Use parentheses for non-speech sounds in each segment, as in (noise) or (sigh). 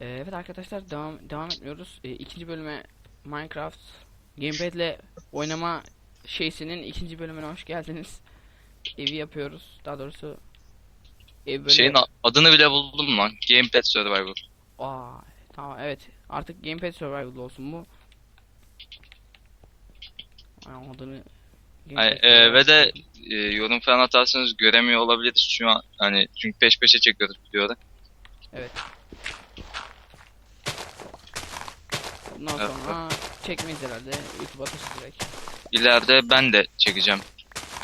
Ee, evet arkadaşlar devam devam etmiyoruz. Ee, ikinci bölüme Minecraft gamepad'le oynama şeysinin ikinci bölümüne hoş geldiniz. (laughs) Evi yapıyoruz. Daha doğrusu ev böyle Şeyin adını bile buldum lan. Gamepad Survivor. Aa, tamam evet. Artık Gamepad Survival olsun bu. Ay, adını Ay, e, ve de Survival. e, yorum falan atarsanız göremiyor olabiliriz şu an. Hani çünkü peş peşe çekiyoruz videoları. Evet. Bundan Evet, sonra çekmeyiz herhalde. YouTube atarız direkt. İleride ben de çekeceğim.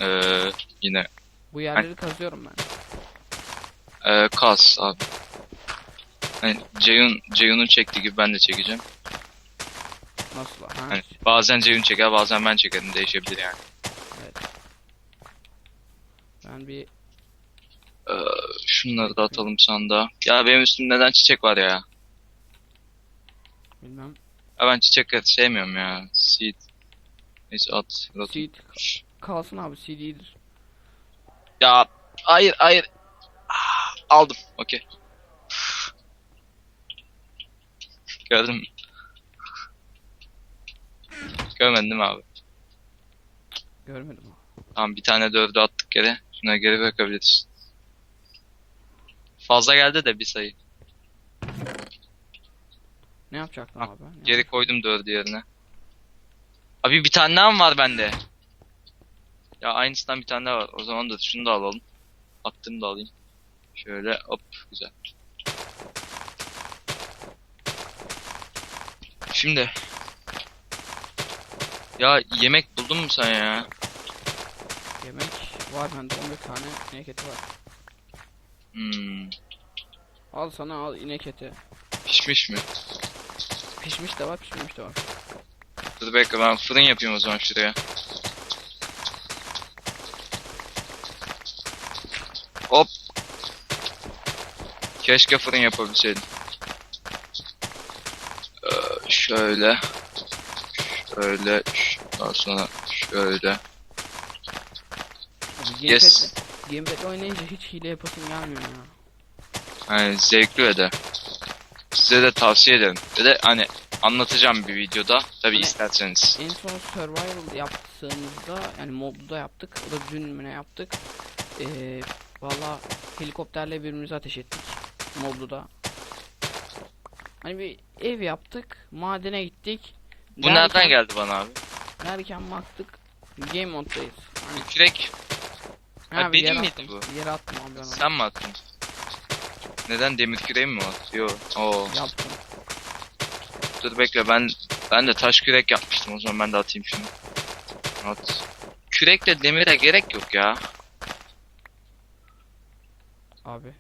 Ee, yine Bu yerleri kazıyorum ben. e, kas abi. Hani Ceyhun, Ceyhun'un çektiği gibi ben de çekeceğim. Nasıl? Ha, Hani bazen Ceyhun çeker bazen ben çekerim değişebilir yani. evet. Ben bir Ee, şunları da atalım sandığa. Ya benim üstümde neden çiçek var ya? bilmem. Ya ben çiçek sevmiyorum ya. Seed. Neyse at. at. Seed kalsın abi CD'dir. Ya hayır hayır. Ah, aldım. Okey. Gördün mü? Görmedin değil mi abi? Görmedim abi. Tamam bir tane dördü attık geri. Şuna geri bırakabiliriz. Fazla geldi de bir sayı. Ne yapacaktın Ha, abi? Ne Geri koydum dördü yerine. Abi bir tane daha mı var bende? Ya aynısından bir tane daha var. O zaman da şunu da alalım. Attığımı da alayım. Şöyle hop güzel. Şimdi. Ya yemek buldun mu sen ya? Yemek var bende 11 tane inek eti var. Hmm. Al sana al inek eti. Pişmiş mi? Pişmiş de var pişmemiş de var. Dur bekle ben fırın yapayım o zaman şuraya. Hop. Keşke fırın yapabilseydim. Ee, şöyle. Şöyle. Daha sonra şöyle. Abi Yes. Gamepad'le Gamepad'le oynayınca hiç hile yapasın gelmiyor ya. Hani zevkli ve de. Size de tavsiye ederim. Ve de hani anlatacağım bir videoda. Tabi Hani- isterseniz. En son survival yaptığımızda yani mobda yaptık. O da dün mü ne yaptık? Ee, Valla helikopterle birbirimize ateş ettik. Moblu'da. Hani bir ev yaptık. Madene gittik. Bu nereden geldi bana abi? Derken baktık. Game moddayız. Hani, Kürek. Ha, ha, benim miydi bu? Yere attım abi ben onu. Sen mi attın? Neden demir küreği mi var? Yo. Oo. Yaptım. Dur bekle ben ben de taş kürek yapmıştım. O zaman ben de atayım şunu. At. Kürekle demire gerek yok ya. Abi.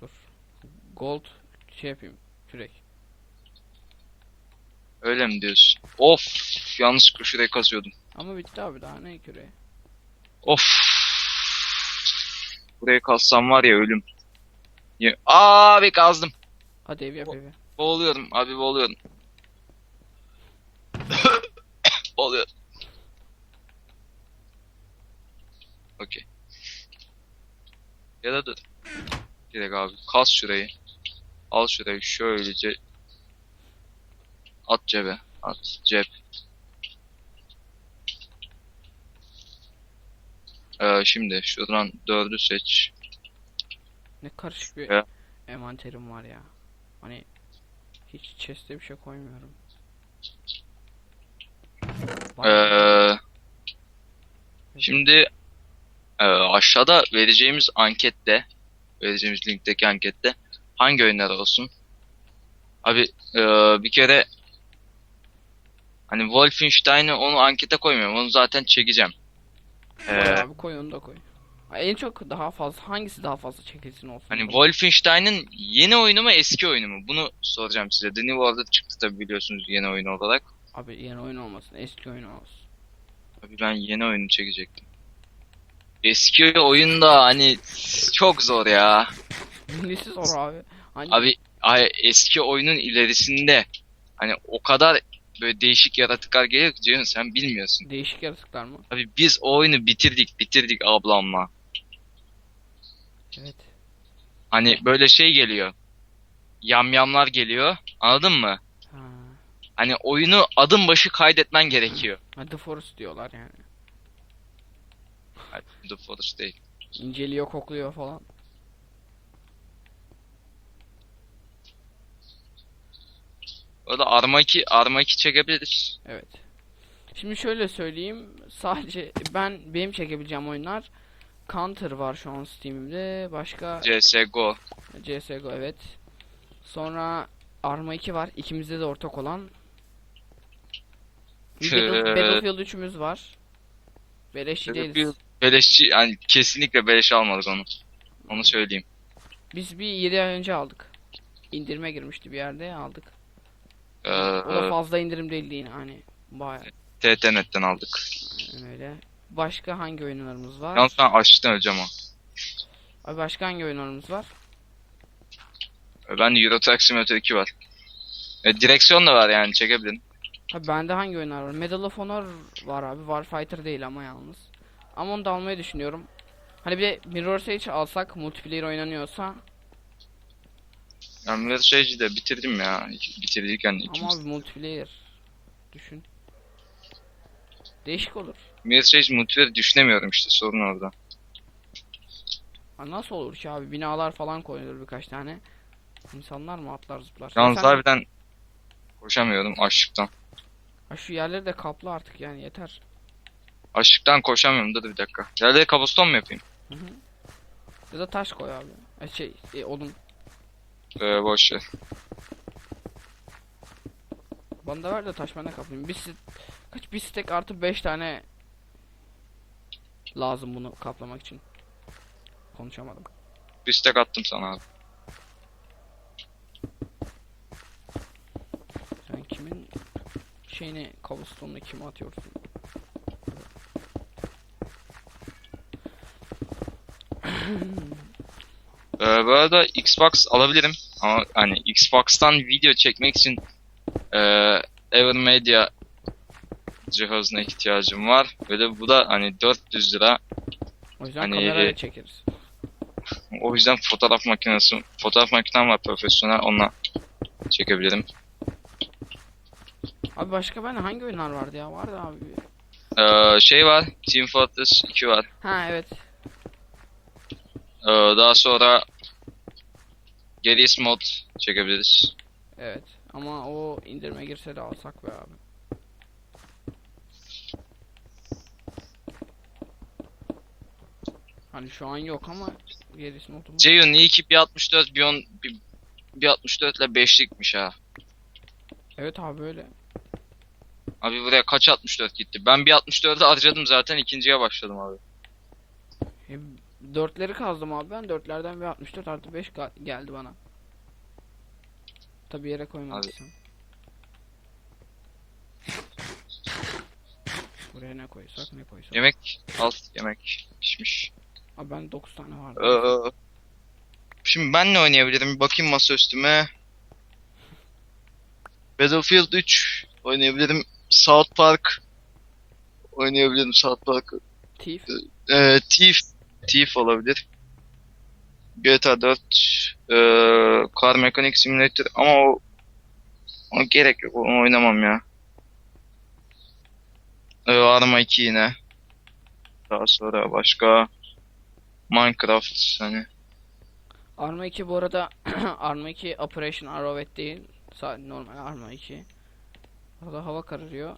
Dur. Gold şey yapayım. Kürek. Öyle mi diyorsun? Of, yanlışlıkla şurayı kazıyordum. Ama bitti abi daha ne küreği? Of. Burayı kazsam var ya ölüm. Ya, abi kazdım. Hadi ev yap evi. Boğuluyorum abi boğuluyorum. (coughs) boğuluyorum. Okey. Ya da dur. Direkt abi kaz şurayı. Al şurayı şöylece. At cebe. At cep. Ee, şimdi şuradan dördü seç. Ne karışık bir Ya. envanterim var ya. Hani hiç chest'e bir şey koymuyorum. Ee, Şimdi e, aşağıda vereceğimiz ankette, vereceğimiz linkteki ankette hangi oyunlar olsun? Abi e, bir kere hani Wolfenstein'ı onu ankete koymuyorum. Onu zaten çekeceğim. Ee, abi koy onu da koy. En çok daha fazla hangisi daha fazla çekilsin olsun. hani Wolfenstein'ın yeni oyunu mu eski oyunu mu? Bunu soracağım size. The New Order çıktı tabii biliyorsunuz yeni oyun olarak. Abi yeni oyun olmasın eski oyun olsun. Abi ben yeni oyunu çekecektim. Eski oyunda hani çok zor ya. (laughs) Nesi zor abi. Hani Abi ay, eski oyunun ilerisinde hani o kadar böyle değişik yaratıklar geliyor ki Ceyhun sen bilmiyorsun. değişik yaratıklar mı? Abi biz o oyunu bitirdik bitirdik ablamla. Evet. Hani böyle şey geliyor. yamyamlar geliyor. Anladın mı? Ha. Hani oyunu adım başı kaydetmen gerekiyor. Ha, The Forest diyorlar yani. The Forest değil. İnceliyor, kokluyor falan. Orada Arma 2, Arma 2 çekebiliriz. Evet. Şimdi şöyle söyleyeyim. Sadece ben benim çekebileceğim oyunlar Counter var şu an Steam'imde. Başka CSGO. CS:GO evet. Sonra Arma 2 var. İkimizde de ortak olan. Battle- Ee, Battlefield 3'ümüz var. Beleşçi değiliz. Beleşçi yani kesinlikle beleş almadık onu. Onu söyleyeyim. Biz bir 7 ay önce aldık. İndirime girmişti bir yerde aldık. Ee, O da fazla indirim değildi yine hani. Bayağı TTNet'ten aldık. öyle. Başka hangi oyunlarımız var? Yalnız ben açlıktan öleceğim ha. Abi başka hangi oyunlarımız var? Ben de Euro Truck Simulator 2 var. E, direksiyon da var yani çekebilin. Abi bende hangi oyunlar var? Medal of Honor var abi. Warfighter değil ama yalnız. Ama onu da almayı düşünüyorum. Hani bir de Mirror's Edge alsak multiplayer oynanıyorsa Yani Mirror Edge'i de bitirdim ya. Bitirdik yani ama ikimiz. abi multiplayer düşün. Değişik olur. Mirror Edge multiplayer düşünemiyorum işte sorun orada. Ha nasıl olur ki abi? Binalar falan koyulur birkaç tane. İnsanlar mı atlar zıplar? Yalnız Sen- harbiden koşamıyorum açlıktan. Ha şu yerleri de kapla artık yani yeter. Açlıktan koşamıyorum dur bir dakika. Yerlere kabuston mu yapayım? Hı hı. Ya da taş koy abi. E şey, e, odun. Ee, boş ver. Bana da ver de taş ben de kaplayayım. Bir kaç bir stek artı 5 tane lazım bunu kaplamak için. Konuşamadım. Bir stack attım sana abi. Sen kimin şeyini cobblestone'unu kime atıyorsun? Ee, bu arada Xbox alabilirim. Ama hani Xbox'tan video çekmek için e, Evermedia cihazına ihtiyacım var. Böyle bu da hani 400 lira. O yüzden Hani- kamerayla çekeriz. (laughs) O yüzden fotoğraf makinesi, fotoğraf makinem var profesyonel. Onunla çekebilirim. Abi başka ben hangi oyunlar vardı ya? Vardı abi. Ee, şey var. Team Fortress 2 var. Ha evet. Ee, daha sonra Garry's Mod çekebiliriz. Evet. Ama o indirime girse de alsak be abi. Hani şu an yok ama gerisi notum. Ceyhun iyi ki 1.64 bir, on- bir, bir 64 ile 5'likmiş ha. Evet abi öyle. Abi buraya kaç 64 gitti? Ben bir 64'ü harcadım zaten ikinciye başladım abi. E, dörtleri kazdım abi ben. Dörtlerden bir 64 artı 5 ga- geldi bana. Tabi yere koymadıysam. Buraya ne koysak ne koysak. Yemek al yemek pişmiş. Abi ben 9 tane vardı. Ee, şimdi ben ne oynayabilirim? Bir bakayım masa üstüme. Battlefield 3 oynayabilirim. South Park oynayabilirim South Park. Thief. Ee, Thief Thief olabilir. GTA 4 ee, Car Mechanic Simulator ama o o gerek yok. Onu oynamam ya. Ee, Arma 2 yine. Daha sonra başka Minecraft hani Arma 2 bu arada (clears throat) Arma 2 Operation Arrowhead değil. Normal Arma 2. Orada hava kararıyor.